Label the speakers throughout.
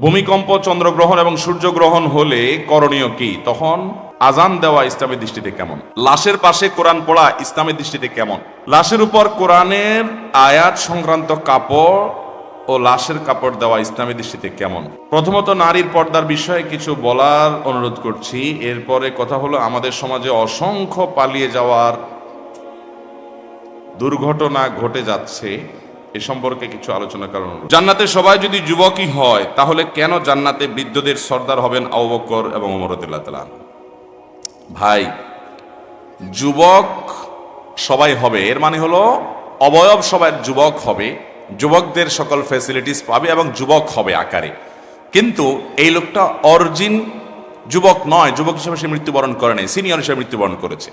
Speaker 1: ভূমিকম্প, চন্দ্রগ্রহণ এবং সূর্যগ্রহণ হলে করণীয় কি? তখন আজান দেওয়া ইসলামের দৃষ্টিতে কেমন? লাশের পাশে কোরআন পড়া ইসলামের দৃষ্টিতে কেমন? লাশের উপর কোরআনের আয়াত সংক্রান্ত কাপড় ও লাশের কাপড় দেওয়া ইসলামের দৃষ্টিতে কেমন? প্রথমত নারীর পর্দার বিষয়ে কিছু বলার অনুরোধ করছি। এরপরে কথা হলো আমাদের সমাজে অসংখ্য পালিয়ে যাওয়ার দুর্ঘটনা ঘটে যাচ্ছে। এ সম্পর্কে কিছু আলোচনা অনুরোধ। জান্নাতে সবাই যদি যুবকই হয়, তাহলে কেন জান্নাতে বৃদ্ধদের সর্দার হবেন আবু বকর এবং ওমরদুল্লাহ তালান ভাই, যুবক সবাই হবে, এর মানে হলো অবয়ব সবাই যুবক হবে, যুবকদের সকল ফ্যাসিলিটিস পাবে এবং যুবক হবে আকারে। কিন্তু এই লোকটা অরিজিন যুবক নয়, যুবক হিসেবে সে মৃত্যুবরণ করে নাই সিনিয়র হিসেবে মৃত্যুবরণ করেছে।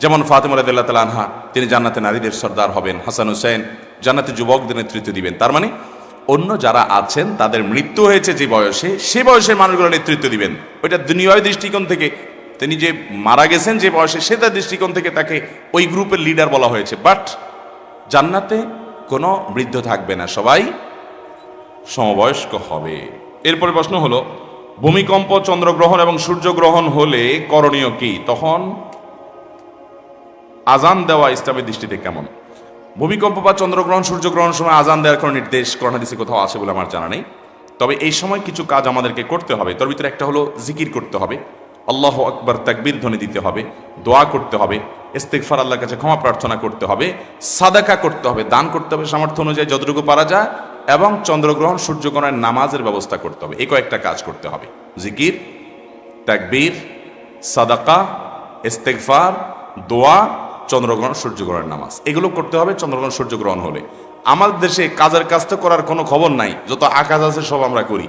Speaker 1: যেমন ফাতেমা রাদিল্লাহ তালা আনহা, তিনি জান্নাতে নারীদের সর্দার হবেন। হাসান হুসেন জান্নাতে যুবকদের নেতৃত্ব দিবেন। তার মানে অন্য যারা আছেন, তাদের মৃত্যু হয়েছে যে বয়সে, সে বয়সের মানুষগুলো নেতৃত্ব দিবেন। ওইটা দুনিয়ায় দৃষ্টিকোণ থেকে, তিনি যে মারা গেছেন যে বয়সে সে তার দৃষ্টিকোণ থেকে তাকে ওই গ্রুপের লিডার বলা হয়েছে। বাট জান্নাতে কোনো বৃদ্ধ থাকবে না, সবাই সমবয়স্ক হবে। এরপরে প্রশ্ন হলো, ভূমিকম্প, চন্দ্রগ্রহণ এবং সূর্যগ্রহণ হলে করণীয় কি? তখন আজান দেওয়া ইসলামের দৃষ্টিতে কেমন? ভূমিকম্প বা চন্দ্রগ্রহণ সূর্যগ্রহণ সময় আজান দেওয়ার কোনো নির্দেশ দিছে কোথাও আছে বলে আমার জানা নেই। তবে এই সময় কিছু কাজ আমাদেরকে করতে হবে। তার ভিতরে একটা হলো জিকির করতে হবে। আল্লাহ আকবর তাকবির ধ্বনি দিতে হবে। দোয়া করতে হবে। ইস্তেকফার আল্লাহর কাছে ক্ষমা প্রার্থনা করতে হবে। সাদাকা করতে হবে। দান করতে হবে সামর্থ্য অনুযায়ী যতটুকু পারা যায়। এবং চন্দ্রগ্রহণ, সূর্যগ্রহণের নামাজের ব্যবস্থা করতে হবে। এই কয়েকটা কাজ করতে হবে। জিকির, তাকবীর, সাদাকা ইস্তেকফার দোয়া চন্দ্রগ্রহণ, সূর্যগ্রহণের নামাজ। এগুলো করতে হবে চন্দ্রগ্রহণ, সূর্যগ্রহণ হলে। আমাদের দেশে কাজের কাজ তো করার কোনো খবর নাই, যত আকাজ আছে সব আমরা করি।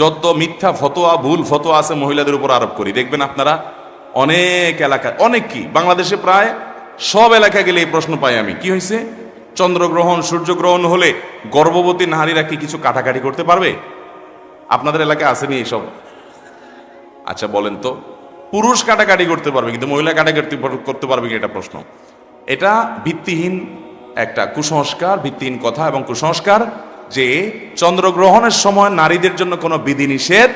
Speaker 1: যত মিথ্যা ফতোয়া, ভুল ফতোয়া আছে মহিলাদের উপর আরোপ করি। দেখবেন আপনারা অনেক এলাকায় অনেক কি? বাংলাদেশে প্রায় সব এলাকায় গেলে এই প্রশ্ন পাই আমি। কি হয়েছে চন্দ্রগ্রহণ, সূর্যগ্রহণ হলে গর্ভবতী নারীরা কি কিছু কাটাকাটি করতে পারবে? আপনাদের এলাকায় আসেনি এইসব? আচ্ছা বলেন তো। পুরুষ কাটাকাটি করতে পারবে, কিন্তু মহিলা কাটাকাটি করতে পারবে কি এটা প্রশ্ন? এটা ভিত্তিহীন একটা কুসংস্কার, ভিত্তিহীন কথা এবং কুসংস্কার যে চন্দ্রগ্রহণের সময় নারীদের জন্য কোনো বিধিনিষেধ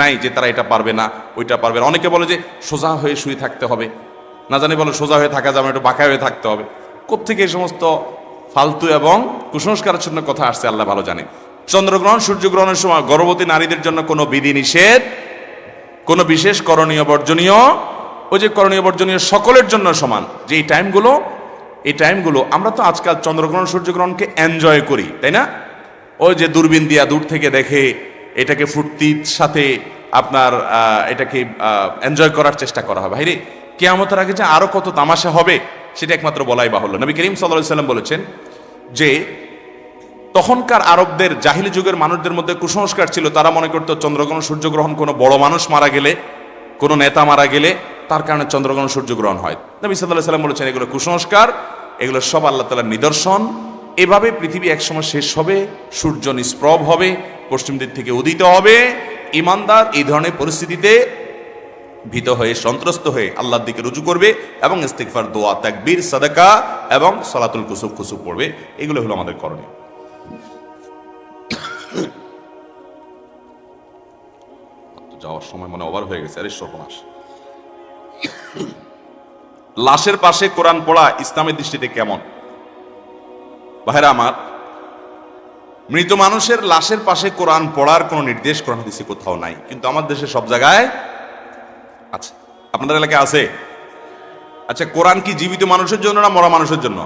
Speaker 1: নাই যে তারা এটা পারবে না, ওইটা পারবে না। অনেকে বলে যে সোজা হয়ে শুয়ে থাকতে হবে। না জানি বলে সোজা হয়ে থাকা যাবে একটু বাঁকা হয়ে থাকতে হবে। কোথেকে এই সমস্ত ফালতু এবং কুসংস্কারের জন্য কথা আসছে, আল্লাহ ভালো জানে। চন্দ্রগ্রহণ, সূর্যগ্রহণের সময় গর্ভবতী নারীদের জন্য কোনো বিধিনিষেধ কোনো বিশেষ করণীয় বর্জনীয়, ওই যে করণীয় বর্জনীয় সকলের জন্য সমান। যে এই টাইমগুলো এই টাইমগুলো আমরা তো আজকাল চন্দ্রগ্রহণ, সূর্যগ্রহণকে এনজয় করি, তাই না? ওই যে দূরবীন দিয়া দূর থেকে দেখে এটাকে ফুর্তির সাথে আপনার এটাকে এনজয় করার চেষ্টা করা হবে। হাইরে কেয়ামতের আগে যে আরও কত তামাশা হবে, সেটা একমাত্র বলাই বাহুল্য। নবী করিম সাল্লাহ সাল্লাম বলেছেন যে তখনকার আরবদের জাহিলি যুগের মানুষদের মধ্যে কুসংস্কার ছিল। তারা মনে করতো, চন্দ্রগ্রহণ, সূর্যগ্রহণ, কোনো বড় মানুষ মারা গেলে, কোনো নেতা মারা গেলে, তার কারণে চন্দ্রগ্রহণ, সূর্যগ্রহণ হয়। নবী সাল্লাহ সাল্লাম বলেছেন, এগুলো কুসংস্কার, এগুলো সব আল্লাহ তালার নিদর্শন। এভাবে পৃথিবী একসময় শেষ হবে, সূর্য নিষ্প্রভ হবে, পশ্চিম দিক থেকে উদিত হবে। ইমানদার এই ধরনের পরিস্থিতিতে ভীত হয়ে, সন্ত্রস্ত হয়ে আল্লাহর দিকে রুজু করবে এবং ইস্তিকফার দোয়া, তাকবীর, সাদাকা এবং সলাতুল কুসুব কুসুব পড়বে। এগুলো হলো আমাদের করণীয়। যাওয়ার সময় মনে ওভার হয়ে গেছে। আরে সর্বনাশ। লাশের পাশে কোরআন পড়া ইসলামের দৃষ্টিতে কেমন? ভাইরা আমার, মৃত মানুষের লাশের পাশে কোরআন পড়ার কোনো নির্দেশ, কোরআন হাদিসে কোথাও নাই। কিন্তু আমার দেশে সব জায়গায় আচ্ছা আপনাদের এলাকায় আছে? আচ্ছা কোরআন কি জীবিত মানুষের জন্য না মরা মানুষের জন্য?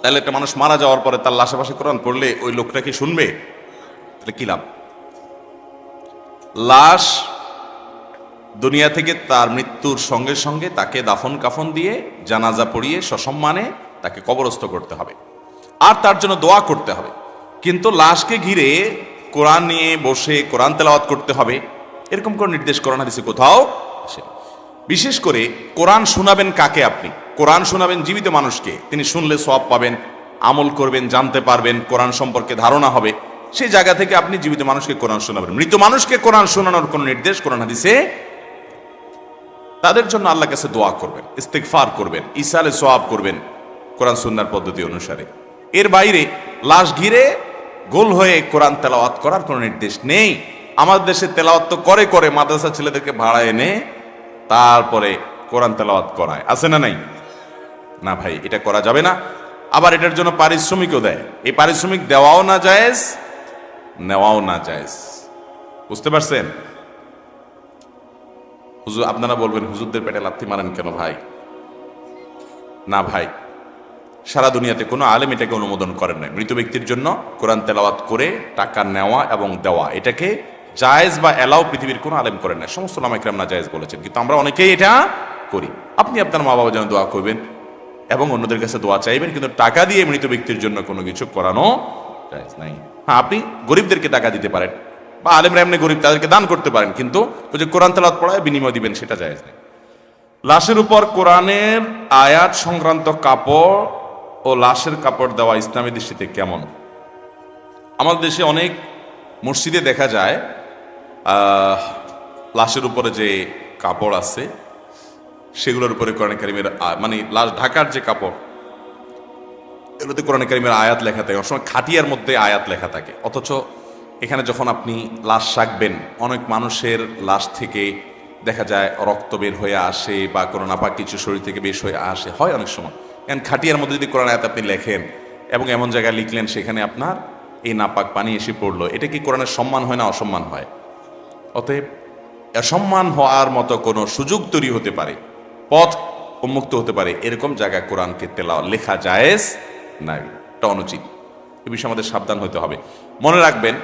Speaker 1: তাহলে একটা মানুষ মারা যাওয়ার পরে তার লাশে পাশে কোরআন পড়লে ওই লোকটা কি শুনবে? তাহলে কি লাভ? লাশ দুনিয়া থেকে তার মৃত্যুর সঙ্গে সঙ্গে তাকে দাফন কাফন দিয়ে জানাজা পড়িয়ে সসম্মানে তাকে কবরস্থ করতে হবে। আর তার জন্য দোয়া করতে হবে। কিন্তু লাশকে ঘিরে কোরআন নিয়ে বসে কোরআন তেলাওয়াত করতে হবে। এরকম কোন নির্দেশ কোরআন হাদিসে কোথাও। বিশেষ করে কোরআন শোনাবেন কাকে আপনি? কোরআন শোনাবেন জীবিত মানুষকে। তিনি শুনলে সব পাবেন, আমল করবেন, জানতে পারবেন, কোরআন সম্পর্কে ধারণা হবে। সেই জায়গা থেকে আপনি জীবিত মানুষকে কোরআন শোনাবেন। মৃত মানুষকে কোরআন শোনানোর কোন নির্দেশ, কোরআন হাদিসে তাদের জন্য আল্লাহ কাছে দোয়া করবেন ইস্তেকফার করবেন ইসালে সোয়াব করবেন কোরআন সুন্নার পদ্ধতি অনুসারে। এর বাইরে লাশ ঘিরে গোল হয়ে কোরআন তেলাওয়াত করার কোনো নির্দেশ নেই। আমাদের দেশে তেলাওয়াত তো করে করে মাদ্রাসা ছেলেদেরকে ভাড়া এনে তারপরে কোরআন তেলাওয়াত করায়। আছে না নাই? না ভাই, এটা করা যাবে না। আবার এটার জন্য পারিশ্রমিকও দেয়। এই পারিশ্রমিক দেওয়াও না জায়েজ নেওয়াও না জায়েজ। বুঝতে পারছেন? হুজুর, আপনারা বলবেন, হুজুরদের পেটে লাথি মারেন কেন ভাই? না ভাই, সারা দুনিয়াতে কোনো আলেম এটাকে অনুমোদন করেন নাই। মৃত ব্যক্তির জন্য কোরআন তেলাওয়াত করে টাকা নেওয়া এবং দেওয়া, এটাকে জায়েজ বা এলাও পৃথিবীর কোনো আলেম করেন না সমস্ত লামাইকরাম না জায়েজ বলেছেন, কিন্তু আমরা অনেকেই এটা করি। আপনি আপনার মা বাবা যেন দোয়া করবেন এবং অন্যদের কাছে দোয়া চাইবেন, কিন্তু টাকা দিয়ে মৃত ব্যক্তির জন্য কোনো কিছু করানো নাই। হ্যাঁ আপনি গরিবদেরকে টাকা দিতে পারেন বা আলেমরা এমনি গরিব, তাদেরকে দান করতে পারেন, কিন্তু ওই যে কোরআন তেলাওয়াত পড়ায় বিনিময় দিবেন, সেটা জায়েজ নেই। লাশের উপর কোরআনের আয়াত সংক্রান্ত কাপড় ও লাশের কাপড় দেওয়া ইসলামী দৃষ্টিতে কেমন? আমাদের দেশে অনেক মসজিদে দেখা যায় লাশের উপরে যে কাপড় আছে, সেগুলোর উপরে কোরআন কারিমের মানে লাশ, ঢাকার যে কাপড় এগুলোতে কোরআন কারিমের আয়াত লেখা থাকে। অনেক খাটিয়ার মধ্যে আয়াত লেখা থাকে। অথচ এখানে যখন আপনি লাশ রাখবেন অনেক মানুষের লাশ থেকে দেখা যায় রক্ত বের হয়ে আসে বা কোনো নাপাক কিছু শরীর থেকে বেশ হয়ে আসে। হয় অনেক সময়। কারণ খাটিয়ার মধ্যে যদি কোরআন আয়াত আপনি লেখেন এবং এমন জায়গায় লিখলেন সেখানে আপনার এই নাপাক পানি এসে পড়ল, এটা কি কোরআনের সম্মান হয় না অসম্মান হয়? অতএব অসম্মান হওয়ার মতো কোনো সুযোগ তৈরি হতে পারে, পথ উন্মুক্ত হতে পারে, এরকম জায়গায় কোরআনকে তেলা লেখা জায়েজ নাই, এটা অনুচিত। এ বিষয়ে আমাদের সাবধান হতে হবে। মনে রাখবেন,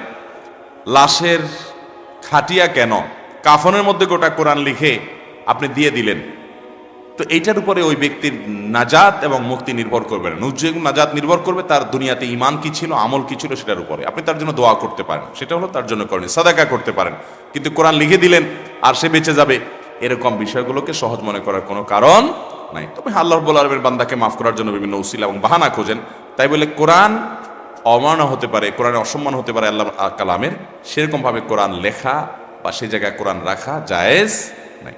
Speaker 1: লাশের খাটিয়া কেন? কাফনের মধ্যে গোটা কোরআন লিখে আপনি দিয়ে দিলেন। তো এইটার উপরে ওই ব্যক্তির নাজাত এবং মুক্তি নির্ভর করবে না। এবং নাজাত নির্ভর করবে, তার দুনিয়াতে ইমান কি ছিল, আমল কি ছিল, সেটার উপরে। আপনি তার জন্য দোয়া করতে পারেন। সেটা হলো তার জন্য করেন সাদাকা করতে পারেন। কিন্তু কোরআন লিখে দিলেন আর সে বেঁচে যাবে, এরকম বিষয়গুলোকে সহজ মনে করার কোনো কারণ নাই। তবে আল্লাহ রব্বুল আলমের বান্দাকে মাফ করার জন্য বিভিন্ন উসিলা এবং বাহানা খোঁজেন। তাই বলে কোরআন অমানা হতে পারে, কোরআনের অসম্মান হতে পারে আল্লাহ কালামের। সেরকমভাবে কোরআন লেখা বা সে জায়গায় কোরআন রাখা জায়েজ নাই।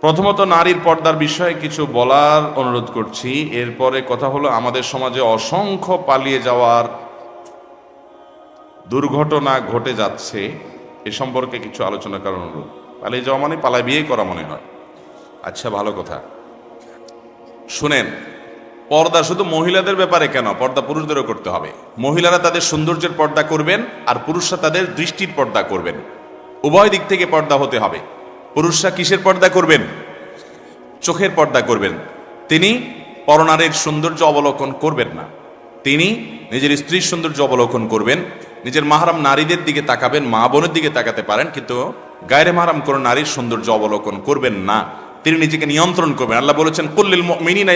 Speaker 1: প্রথমত নারীর পর্দার বিষয়ে কিছু বলার অনুরোধ করছি। এরপরে কথা হলো, আমাদের সমাজে অসংখ্য পালিয়ে যাওয়ার দুর্ঘটনা ঘটে যাচ্ছে। এ সম্পর্কে কিছু আলোচনা করার অনুরোধ। পালিয়ে যাওয়া মানে পালায় বিয়ে করা মনে হয়। আচ্ছা ভালো কথা। শুনেন, পর্দা শুধু মহিলাদের ব্যাপারে কেন? পর্দা পুরুষদেরও করতে হবে। মহিলারা তাদের সৌন্দর্যের পর্দা করবেন আর পুরুষরা তাদের দৃষ্টির পর্দা করবেন। উভয় দিক থেকে পর্দা হতে হবে। পুরুষরা কিসের পর্দা করবেন? চোখের পর্দা করবেন। তিনি পরনারের সৌন্দর্য অবলোকন করবেন না। তিনি নিজের স্ত্রীর সৌন্দর্য অবলোকন করবেন। নিজের মাহারাম নারীদের দিকে তাকাবেন, মা বোনের দিকে তাকাতে পারেন, কিন্তু গায়ের মারাম কোনো নারীর সৌন্দর্য অবলোকন করবেন না। তিনি নিজেকে নিয়ন্ত্রণ করবেন। আল্লাহ বলেছেন কুল্লিল মিনিনা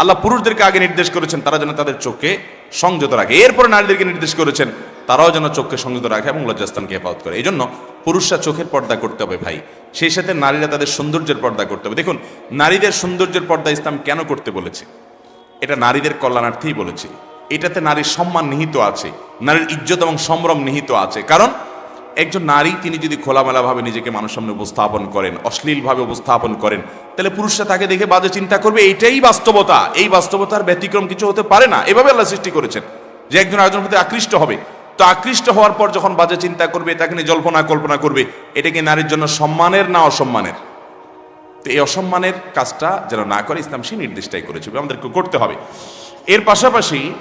Speaker 1: আল্লাহ পুরুষদেরকে আগে নির্দেশ করেছেন, তারা যেন তাদের চোখে সংযত রাখে। এরপর নারীদেরকে নির্দেশ করেছেন, তারাও যেন চোখকে সংযত রাখে এবং লজ্জাস্থানকে হেফাজত করে। এই জন্য পুরুষরা চোখের পর্দা করতে হবে ভাই। সেই সাথে নারীরা তাদের সৌন্দর্যের পর্দা করতে হবে। দেখুন, নারীদের সৌন্দর্যের পর্দা ইসলাম কেন করতে বলেছে? এটা নারীদের কল্যাণার্থেই বলেছে। এটাতে নারীর সম্মান নিহিত আছে, নারীর ইজ্জত এবং সম্ভ্রম নিহিত আছে। কারণ একজন নারী, তিনি যদি খোলামেলাভাবে নিজেকে মানুষ সামনে উপস্থাপন করেন, অশ্লীলভাবে উপস্থাপন করেন, তাহলে পুরুষরা তাকে দেখে বাজে চিন্তা করবে, এইটাই বাস্তবতা। এই বাস্তবতার ব্যতিক্রম কিছু হতে পারে না। এভাবে আল্লাহ সৃষ্টি করেছেন। যে একজন আরেকজনের প্রতি আকৃষ্ট হবে। তো আকৃষ্ট হওয়ার পর যখন বাজে চিন্তা করবে, তাকে নিয়ে জল্পনা, কল্পনা করবে, এটা কি নারীর জন্য সম্মানের না অসম্মানের? তো এই অসম্মানের কাজটা যেন না করে, ইসলাম সেই নির্দেশটাই করেছে। আমাদেরকে করতে হবে। এর পাশাপাশি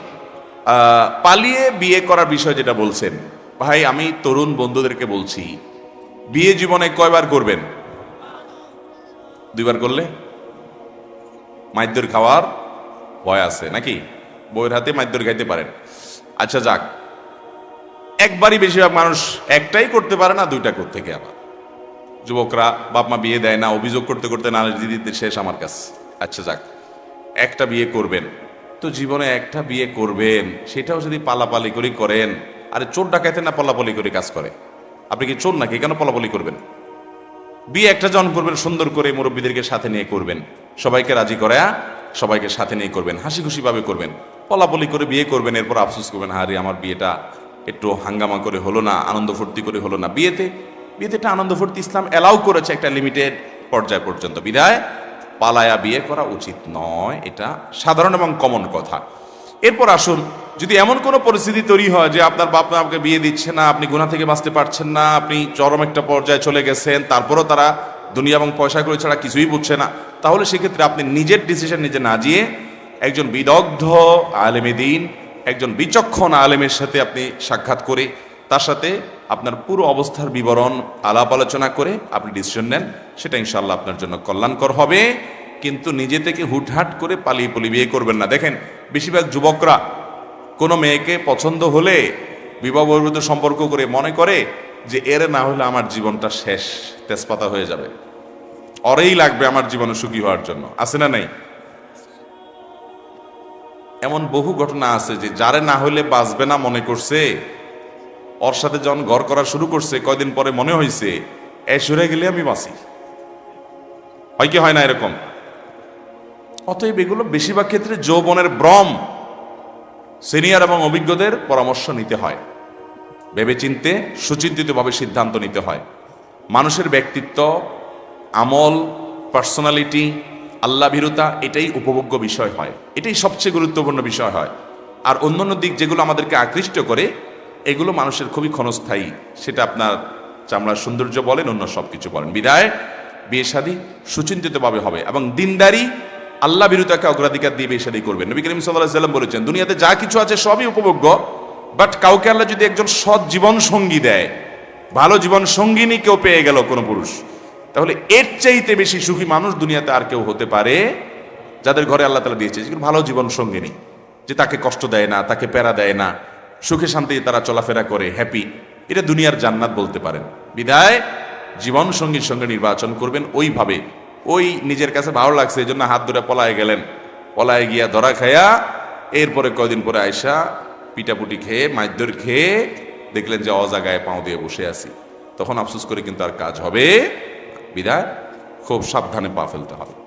Speaker 1: পালিয়ে বিয়ে করার বিষয় যেটা বলছেন ভাই, আমি তরুণ বন্ধুদেরকে বলছি, বিয়ে জীবনে কয়বার করবেন? দুইবার করলে? মাইদ্যর খাওয়ার ভয় আছে নাকি? বইয়ের হাতে মাইদ্যর খাইতে পারেন। আচ্ছা যাক। একবারই বেশিরভাগ মানুষ একটাই করতে পারে না, দুইটা করতে গিয়ে আবার। যুবকরা বাপ মা বিয়ে দেয় না, অভিযোগ করতে করতে নালিশ দিয়ে দিতে শেষ আমার কাছে। আচ্ছা যাক। একটা বিয়ে করবেন। তো জীবনে একটা বিয়ে করবেন, সেটাও যদি পালাপালি করে করেন আরে চোর ডাকাইতে না পলাপলি করে কাজ করে। আপনি কি চোর নাকি? কেন পলাপলি করবেন? বিয়ে একটা জন করবেন, সুন্দর করে মুরব্বীদেরকে সাথে নিয়ে করবেন। সবাইকে রাজি করে সবাইকে সাথে নিয়ে করবেন হাসি খুশি ভাবে করবেন। পলাপলি করে বিয়ে করবেন, এরপর আফসোস করবেন হারে আমার বিয়েটা একটু হাঙ্গামা করে হলো না, আনন্দ ফুর্তি করে হলো না। বিয়েতে বিয়েতে একটা আনন্দ ফুর্তি ইসলাম অ্যালাউ করেছে একটা লিমিটেড পর্যায় পর্যন্ত। বিদায়, পালায়া বিয়ে করা উচিত নয়, এটা সাধারণ এবং কমন কথা। এরপর আসুন, যদি এমন কোনো পরিস্থিতি তৈরি হয় যে আপনার বাপ মা আপনাকে বিয়ে দিচ্ছে না, আপনি গুণা থেকে বাঁচতে পারছেন না, আপনি চরম একটা পর্যায়ে চলে গেছেন, তারপরও তারা দুনিয়া এবং পয়সা করে ছাড়া কিছুই বুঝছে না, তাহলে সেক্ষেত্রে আপনি নিজের ডিসিশন নিজে না দিয়ে একজন বিদগ্ধ আলেমে দিন, একজন বিচক্ষণ আলেমের সাথে আপনি সাক্ষাৎ করে, তার সাথে আপনার পুরো অবস্থার বিবরণ আলাপ আলোচনা করে আপনি ডিসিশন নেন, সেটা ইনশাল্লাহ আপনার জন্য কল্যাণকর হবে, কিন্তু নিজে থেকে হুটহাট করে পালিয়ে পালিয়ে বিয়ে করবেন না। দেখেন বেশিরভাগ যুবকরা কোনো মেয়েকে পছন্দ হলে বিবাহ বহির্ভূত সম্পর্ক করে মনে করে যে এর না হলে আমার জীবনটা শেষ, তেজপাতা হয়ে যাবে। অরেই লাগবে আমার জীবনে সুখী হওয়ার জন্য। আছে না নাই? এমন বহু ঘটনা আছে যে যারে না হলে বাঁচবে না মনে করছে, ওর সাথে যখন ঘর করা শুরু করছে, কয়দিন পরে মনে হয়েছে এ সরে গেলে আমি বাঁচি। হয় কি হয় না এরকম? অতএব এগুলো বেশিরভাগ ক্ষেত্রে যৌবনের ভ্রম সিনিয়র এবং অভিজ্ঞদের পরামর্শ নিতে হয়। ভেবেচিন্তে, সুচিন্তিতভাবে সিদ্ধান্ত নিতে হয়। মানুষের ব্যক্তিত্ব, আমল, পার্সোনালিটি আল্লাহ ভীরুতা এটাই উপভোগ্য বিষয় হয়। এটাই সবচেয়ে গুরুত্বপূর্ণ বিষয় হয়। আর অন্যান্য দিক যেগুলো আমাদেরকে আকৃষ্ট করে, এগুলো মানুষের খুবই ক্ষণস্থায়ী। সেটা আপনার চামড়ার সৌন্দর্য বলেন, অন্য সব কিছু বলেন। বিদায়, বিয়ে শাদী সুচিন্তিতভাবে হবে এবং দিনদারি আল্লাহ বিরুতাকে অগ্রাধিকার দিয়ে বিয়ে শাদী করবেন। নবী করিম সাল্লাম বলেছেন, দুনিয়াতে যা কিছু আছে সবই উপভোগ্য বাট কাউকে আল্লাহ যদি একজন সৎ জীবন সঙ্গী দেয়, ভালো জীবন সঙ্গিনী কেউ পেয়ে গেল কোনো পুরুষ, তাহলে এর চাইতে বেশি সুখী মানুষ দুনিয়াতে আর কেউ হতে পারে যাদের ঘরে আল্লাহ তালা দিয়েছে। যেগুলো ভালো জীবন সঙ্গিনী যে তাকে কষ্ট দেয় না, তাকে প্যারা দেয় না, সুখে শান্তি তারা চলাফেরা করে হ্যাপি এটা দুনিয়ার জান্নাত বলতে পারেন। বিদায় জীবন সঙ্গীর সঙ্গে নির্বাচন করবেন, ওইভাবে ওই নিজের কাছে ভালো লাগছে এই জন্য হাত ধরে পলায় গেলেন। পলায় গিয়া ধরা খাইয়া এরপরে কয়দিন পরে আয়সা পিটাপুটি খেয়ে মাইদর খেয়ে দেখলেন যে অজাগায় পাও দিয়ে বসে আছি। তখন আফসোস করে কিন্তু আর কাজ হবে বিদায়, খুব সাবধানে পা ফেলতে হবে।